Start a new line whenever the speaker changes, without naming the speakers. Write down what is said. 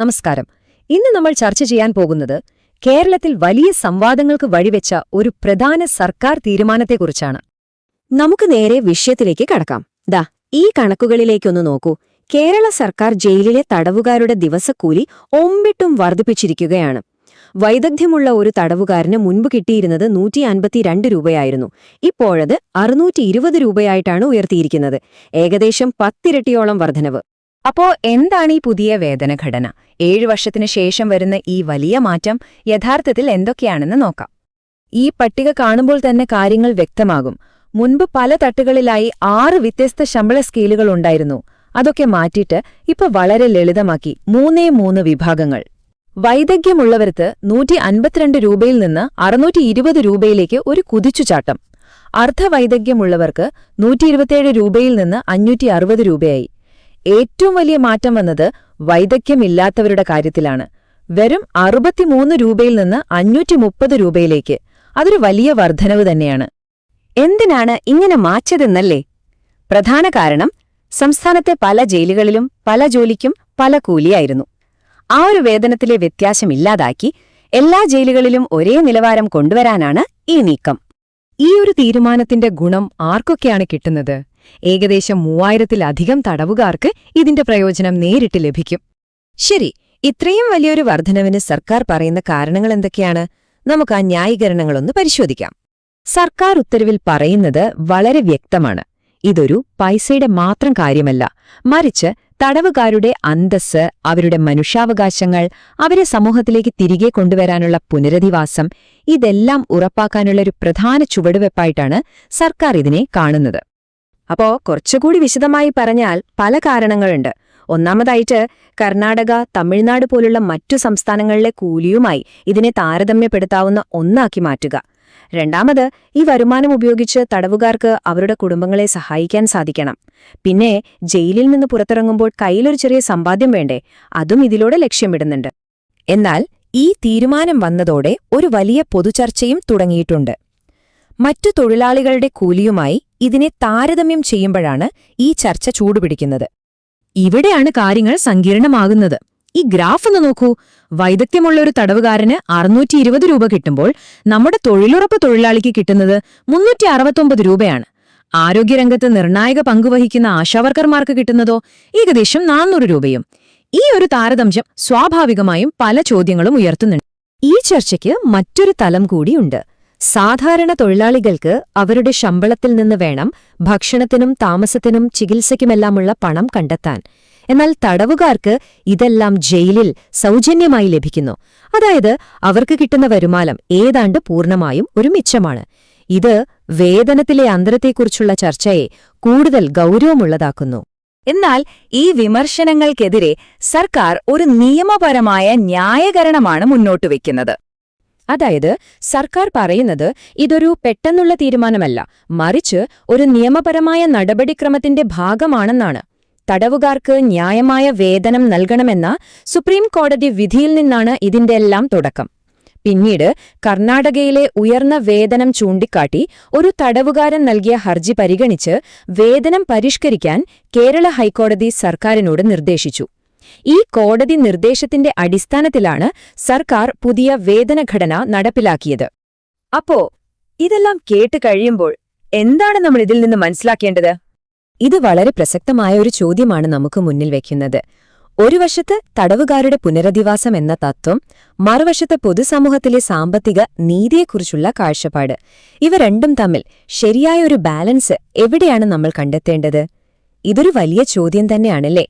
നമസ്കാരം. ഇന്ന് നമ്മൾ ചർച്ച ചെയ്യാൻ പോകുന്നത് കേരളത്തിൽ വലിയ സംവാദങ്ങൾക്ക് വഴിവെച്ച ഒരു പ്രധാന സർക്കാർ തീരുമാനത്തെക്കുറിച്ചാണ്.
നമുക്ക് നേരെ വിഷയത്തിലേക്ക് കടക്കാം. ദാ ഈ കണക്കുകളിലേക്കൊന്ന് നോക്കൂ. കേരള സർക്കാർ ജയിലിലെ തടവുകാരുടെ ദിവസക്കൂലി ഒമ്പിട്ടും വർദ്ധിപ്പിച്ചിരിക്കുകയാണ്. വൈദഗ്ധ്യമുള്ള ഒരു തടവുകാരന് മുൻപ് കിട്ടിയിരുന്നത് നൂറ്റി അൻപത്തിരണ്ട് രൂപയായിരുന്നു. ഇപ്പോഴത് അറുന്നൂറ്റി ഇരുപത് രൂപയായിട്ടാണ് ഉയർത്തിയിരിക്കുന്നത്. ഏകദേശം പത്തിരട്ടിയോളം വർധനവ്.
അപ്പോ എന്താണ് ഈ പുതിയ വേതനഘടന ഏഴു വർഷത്തിനു ശേഷം വരുന്ന ഈ വലിയ മാറ്റം യഥാർത്ഥത്തിൽ എന്തൊക്കെയാണെന്ന് നോക്കാം. ഈ പട്ടിക കാണുമ്പോൾ തന്നെ കാര്യങ്ങൾ വ്യക്തമാകും. മുൻപ് പല തട്ടുകളിലായി ആറ് വ്യത്യസ്ത ശമ്പള സ്കെയിലുകൾ ഉണ്ടായിരുന്നു. അതൊക്കെ മാറ്റിയിട്ട് ഇപ്പൊ വളരെ ലളിതമാക്കി മൂന്നേ മൂന്ന് വിഭാഗങ്ങൾ. വൈദഗ്ധ്യമുള്ളവർക്ക് നൂറ്റി അൻപത്തിരണ്ട് രൂപയിൽ നിന്ന് അറുന്നൂറ്റി ഇരുപത് രൂപയിലേക്ക് ഒരു കുതിച്ചുചാട്ടം. അർദ്ധവൈദഗ്ധ്യമുള്ളവർക്ക് നൂറ്റി ഇരുപത്തിയേഴ് രൂപയിൽ നിന്ന് അഞ്ഞൂറ്റി അറുപത് രൂപയായി. ഏറ്റവും വലിയ മാറ്റം വന്നത് വൈദഗ്ധ്യമില്ലാത്തവരുടെ കാര്യത്തിലാണ്. വെറും അറുപത്തിമൂന്ന് രൂപയിൽ നിന്ന് അഞ്ഞൂറ്റി മുപ്പത് രൂപയിലേക്ക്. അതൊരു വലിയ വർധനവ് തന്നെയാണ്.
എന്തിനാണ് ഇങ്ങനെ മാറ്റതെന്നല്ലേ പ്രധാന കാരണം സംസ്ഥാനത്തെ പല ജയിലുകളിലും പല ജോലിക്കും പല കൂലിയായിരുന്നു. ആ ഒരു വേതനത്തിലെ വ്യത്യാസമില്ലാതാക്കി എല്ലാ ജയിലുകളിലും ഒരേ നിലവാരം കൊണ്ടുവരാനാണ് ഈ നീക്കം.
ഈ ഒരു തീരുമാനത്തിന്റെ ഗുണം ആർക്കൊക്കെയാണ് കിട്ടുന്നത്? ഏകദേശം മൂവായിരത്തിലധികം തടവുകാർക്ക് ഇതിന്റെ പ്രയോജനം നേരിട്ട് ലഭിക്കും.
ശരി ഇത്രയും വലിയൊരു വർധനവിന് സർക്കാർ പറയുന്ന കാരണങ്ങൾ എന്തൊക്കെയാണ്? നമുക്ക് ആ ന്യായീകരണങ്ങളൊന്ന് പരിശോധിക്കാം. സർക്കാർ ഉത്തരവിൽ പറയുന്നത് വളരെ വ്യക്തമാണ്. ഇതൊരു പൈസയുടെ മാത്രം കാര്യമല്ല. മറിച്ച് തടവുകാരുടെ അന്തസ് അവരുടെ മനുഷ്യാവകാശങ്ങൾ അവരെ സമൂഹത്തിലേക്ക് തിരികെ കൊണ്ടുവരാനുള്ള പുനരധിവാസം ഇതെല്ലാം ഉറപ്പാക്കാനുള്ള ഒരു പ്രധാന ചുവടുവെപ്പായിട്ടാണ് സർക്കാർ ഇതിനെ കാണുന്നത്. അപ്പോ കുറച്ചുകൂടി വിശദമായി പറഞ്ഞാൽ പല കാരണങ്ങളുണ്ട്. ഒന്നാമതായിട്ട് കർണാടക തമിഴ്നാട് പോലുള്ള മറ്റു സംസ്ഥാനങ്ങളിലെ കൂലിയുമായി ഇതിനെ താരതമ്യപ്പെടുത്താവുന്ന ഒന്നാക്കി മാറ്റുക. രണ്ടാമത് ഈ വരുമാനം ഉപയോഗിച്ച് തടവുകാർക്ക് അവരുടെ കുടുംബങ്ങളെ സഹായിക്കാൻ സാധിക്കണം. പിന്നെ ജയിലിൽ നിന്ന് പുറത്തിറങ്ങുമ്പോൾ കയ്യിലൊരു ചെറിയ സമ്പാദ്യം വേണ്ടേ അതും ഇതിലൂടെ ലക്ഷ്യമിടുന്നുണ്ട്. എന്നാൽ ഈ തീരുമാനം വന്നതോടെ ഒരു വലിയ പൊതുചർച്ചയും തുടങ്ങിയിട്ടുണ്ട്. മറ്റു തൊഴിലാളികളുടെ കൂലിയുമായി ഇതിനെ താരതമ്യം ചെയ്യുമ്പോഴാണ് ഈ ചർച്ച ചൂടുപിടിക്കുന്നത്.
ഇവിടെയാണ് കാര്യങ്ങൾ സങ്കീർണമാകുന്നത്. ഈ ഗ്രാഫ് ഒന്ന് നോക്കൂ. വൈദഗ്ധ്യമുള്ള ഒരു തടവുകാരന് അറുന്നൂറ്റി ഇരുപത് രൂപ കിട്ടുമ്പോൾ നമ്മുടെ തൊഴിലുറപ്പ് തൊഴിലാളിക്ക് കിട്ടുന്നത് മുന്നൂറ്റി അറുപത്തൊമ്പത് രൂപയാണ്. ആരോഗ്യരംഗത്ത് നിർണായക പങ്കുവഹിക്കുന്ന ആശാവർക്കർമാർക്ക് കിട്ടുന്നതോ ഏകദേശം നാനൂറ് രൂപയും. ഈ ഒരു താരതമ്യം സ്വാഭാവികമായും പല ചോദ്യങ്ങളും ഉയർത്തുന്നുണ്ട്.
ഈ ചർച്ചയ്ക്ക് മറ്റൊരു തലം കൂടിയുണ്ട് സാധാരണ തൊഴിലാളികൾക്ക് അവരുടെ ശമ്പളത്തിൽ നിന്ന് വേണം ഭക്ഷണത്തിനും താമസത്തിനും ചികിത്സയ്ക്കുമെല്ലാമുള്ള പണം കണ്ടെത്താൻ. എന്നാൽ തടവുകാർക്ക് ഇതെല്ലാം ജയിലിൽ സൗജന്യമായി ലഭിക്കുന്നു. അതായത് അവർക്ക് കിട്ടുന്ന വരുമാനം ഏതാണ്ട് പൂർണമായും ഒരു മിച്ചമാണ്. ഇത് വേതനത്തിലെ അന്തരത്തെക്കുറിച്ചുള്ള ചർച്ചയെ കൂടുതൽ ഗൗരവമുള്ളതാക്കുന്നു.
എന്നാൽ ഈ വിമർശനങ്ങൾക്കെതിരെ സർക്കാർ ഒരു നിയമപരമായ ന്യായകരണമാണ് മുന്നോട്ടുവെക്കുന്നത്.
അതായത് സർക്കാർ പറയുന്നത് ഇതൊരു പെട്ടെന്നുള്ള തീരുമാനമല്ല മറിച്ച് ഒരു നിയമപരമായ നടപടിക്രമത്തിന്റെ ഭാഗമാണെന്നാണ്. തടവുകാർക്ക് ന്യായമായ വേതനം നൽകണമെന്ന സുപ്രീം കോടതി വിധിയിൽ നിന്നാണ് ഇതിന്റെ എല്ലാം തുടക്കം. പിന്നീട് കർണാടകയിലെ ഉയർന്ന വേതനം ചൂണ്ടിക്കാട്ടി ഒരു തടവുകാരൻ നൽകിയ ഹർജി പരിഗണിച്ച് വേതനം പരിഷ്കരിക്കാൻ കേരള ഹൈക്കോടതി സർക്കാരിനോട് നിർദ്ദേശിച്ചു. ഈ കോടതി നിർദ്ദേശത്തിന്റെ അടിസ്ഥാനത്തിലാണ് സർക്കാർ പുതിയ വേതനഘടന നടപ്പിലാക്കിയത്.
അപ്പോ ഇതെല്ലാം കേട്ട് കഴിയുമ്പോൾ എന്താണ് നമ്മൾ ഇതിൽ നിന്ന് മനസ്സിലാക്കേണ്ടത്?
ഇത് വളരെ പ്രസക്തമായ ഒരു ചോദ്യമാണ് നമുക്ക് മുന്നിൽ വയ്ക്കുന്നത് ഒരു വശത്ത് തടവുകാരുടെ പുനരധിവാസം എന്ന തത്വം മറുവശത്ത് പൊതുസമൂഹത്തിലെ സാമ്പത്തിക നീതിയെക്കുറിച്ചുള്ള കാഴ്ചപ്പാട്. ഇവ രണ്ടും തമ്മിൽ ശരിയായ ഒരു ബാലൻസ് എവിടെയാണ് നമ്മൾ കണ്ടെത്തേണ്ടത്? ഇതൊരു വലിയ ചോദ്യം തന്നെയാണല്ലേ?